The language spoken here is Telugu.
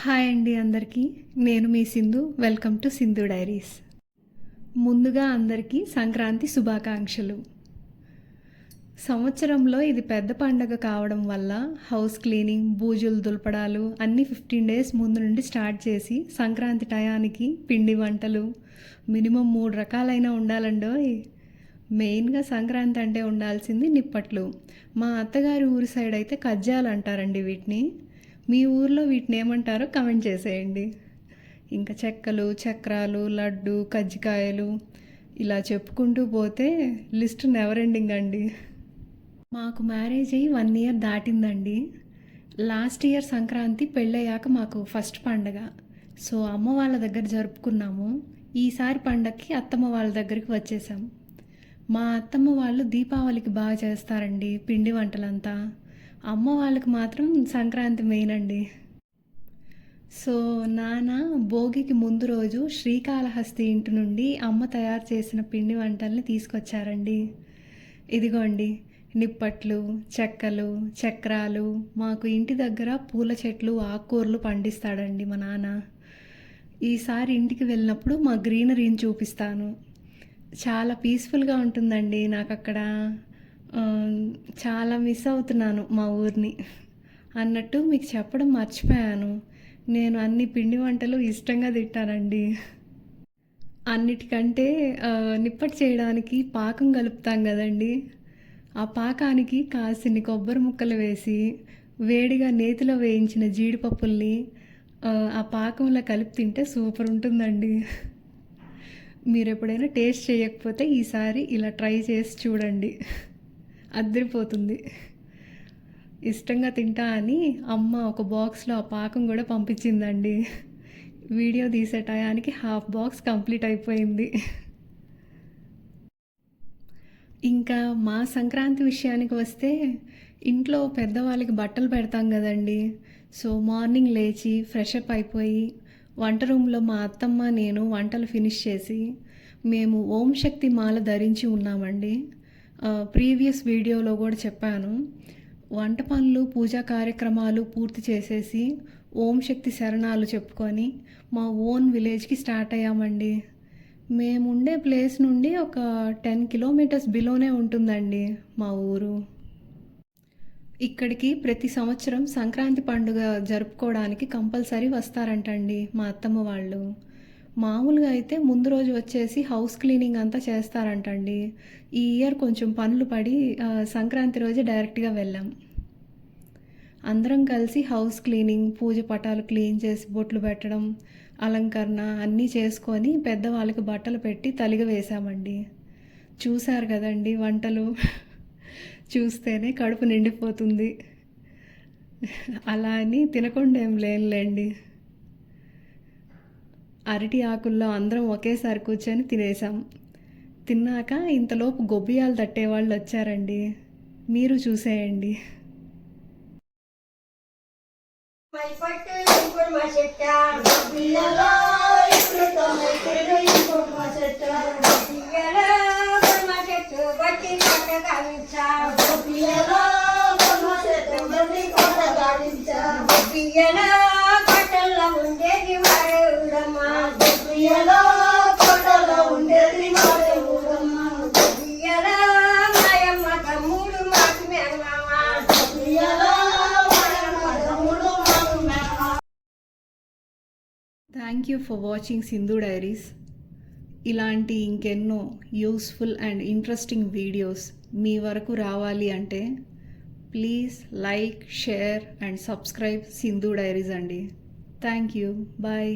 హాయ్ అండి అందరికీ. నేను మీ Sindhu. Welcome to Sindhu diaries. ముందుగా అందరికీ సంక్రాంతి శుభాకాంక్షలు. సంవత్సరంలో ఇది పెద్ద పండగ కావడం వల్ల హౌస్ క్లీనింగ్ బూజులు దులపడాలు అన్నీ ఫిఫ్టీన్ డేస్ ముందు నుండి స్టార్ట్ చేసి సంక్రాంతి టయానికి పిండి వంటలు మినిమం మూడు రకాలైన ఉండాలండోయ్. మెయిన్గా సంక్రాంతి అంటే ఉండాల్సింది నిప్పట్లు. మా అత్తగారి ఊరి సైడ్ అయితే కజ్జాలు అంటారండి వీటిని. మీ ఊర్లో వీటిని ఏమంటారో కమెంట్ చేసేయండి. ఇంకా చెక్కలు చక్రాలు లడ్డు కజ్జికాయలు ఇలా చెప్పుకుంటూ పోతే లిస్ట్ నెవర్ ఎండింగ్ అండి. మాకు మ్యారేజ్ అయ్యి వన్ ఇయర్ దాటిందండి. లాస్ట్ ఇయర్ సంక్రాంతి పెళ్ళయ్యాక మాకు ఫస్ట్ పండగ. సో అమ్మ వాళ్ళ దగ్గర జరుపుకున్నాము. ఈసారి పండగకి అత్తమ్మ వాళ్ళ దగ్గరికి వచ్చేసాం. మా అత్తమ్మ వాళ్ళు దీపావళికి బాగా చేస్తారండి పిండి వంటలంతా. అమ్మ వాళ్ళకి మాత్రం సంక్రాంతి మెయిన్ అండి. సో నాన్న భోగికి ముందు రోజు శ్రీకాళహస్తి ఇంటి నుండి అమ్మ తయారు చేసిన పిండి వంటల్ని తీసుకొచ్చారండి. ఇదిగోండి నిప్పట్లు చెక్కలు చక్రాలు మాకు ఇంటి దగ్గర పూల చెట్లు ఆకుకూరలు పండిస్తాడండి మా నాన్న. ఈసారి ఇంటికి వెళ్ళినప్పుడు మా గ్రీనరీని చూపిస్తాను. చాలా పీస్ఫుల్గా ఉంటుందండి నాకు అక్కడ చాలా మిస్ అవుతున్నాను మా ఊరిని. అన్నట్టు మీకు చెప్పడం మర్చిపోయాను. నేను అన్ని పిండి వంటలు ఇష్టంగా తింటానండి. అన్నిటికంటే నిప్పటి చేయడానికి పాకం కలుపుతాం కదండి. ఆ పాకానికి కాసిన్ని కొబ్బరి ముక్కలు వేసి వేడిగా నేతిలో వేయించిన జీడిపప్పుల్ని ఆ పాకంలో కలిపి తింటే సూపర్ ఉంటుందండి. మీరు ఎప్పుడైనా టేస్ట్ చేయకపోతే ఈసారి ఇలా ట్రై చేసి చూడండి. అద్దరిపోతుంది ఇష్టంగా తింటా అని అమ్మ ఒక బాక్స్లో ఆ పాకం కూడా పంపించిందండి. వీడియో తీసే టయానికి హాఫ్ బాక్స్ కంప్లీట్ అయిపోయింది. ఇంకా మా సంక్రాంతి విషయానికి వస్తే ఇంట్లో పెద్దవాళ్ళకి బట్టలు పెడతాం కదండి. సో మార్నింగ్ లేచి ఫ్రెష్ అప్ అయిపోయి వంట రూమ్లో మా అత్తమ్మ నేను వంటలు ఫినిష్ చేసి మేము ఓం శక్తి మాల ధరించి ఉన్నామండి. ప్రీవియస్ వీడియోలో కూడా చెప్పాను. వంట పనులు పూజా కార్యక్రమాలు పూర్తి చేసేసి ఓం శక్తి శరణాలు చెప్పుకొని మా ఓన్ విలేజ్కి స్టార్ట్ అయ్యామండి. మేముండే ప్లేస్ నుండి ఒక టెన్ కిలోమీటర్స్ బిలోనే ఉంటుందండి మా ఊరు. ఇక్కడికి ప్రతి సంవత్సరం సంక్రాంతి పండుగ జరుపుకోవడానికి కంపల్సరీ వస్తారంటండి మా అత్తమ్మ వాళ్ళు. మామూలుగా అయితే ముందు రోజు వచ్చేసి హౌస్ క్లీనింగ్ అంతా చేస్తారంటండి. ఈ ఇయర్ కొంచెం పనులు పడి సంక్రాంతి రోజే డైరెక్ట్గా వెళ్ళాం. అందరం కలిసి హౌస్ క్లీనింగ్ పూజ పటాలు క్లీన్ చేసి బొట్లు పెట్టడం అలంకరణ అన్నీ చేసుకొని పెద్దవాళ్ళకి బట్టలు పెట్టి తలిగ వేశామండి. చూశారు కదండి వంటలు. చూస్తేనే కడుపు నిండిపోతుంది. అలా అని తినకుండా ఏం లేనులేండి. అరటి ఆకుల్లో అందరం ఒకేసారి కూర్చొని తినేసాం తిన్నాక ఇంతలోపు గొబ్బియాలు తట్టేవాళ్ళు వచ్చారండి. మీరు చూసేయండి. మైపట్టు thank you for watching Sindhu diaries ఇలాంటి ఇంకెన్నో యూస్ఫుల్ అండ్ ఇంట్రెస్టింగ్ వీడియోస్ మీ వరకు రావాలి అంటే please like share and subscribe Sindhu diaries అండి. Thank you bye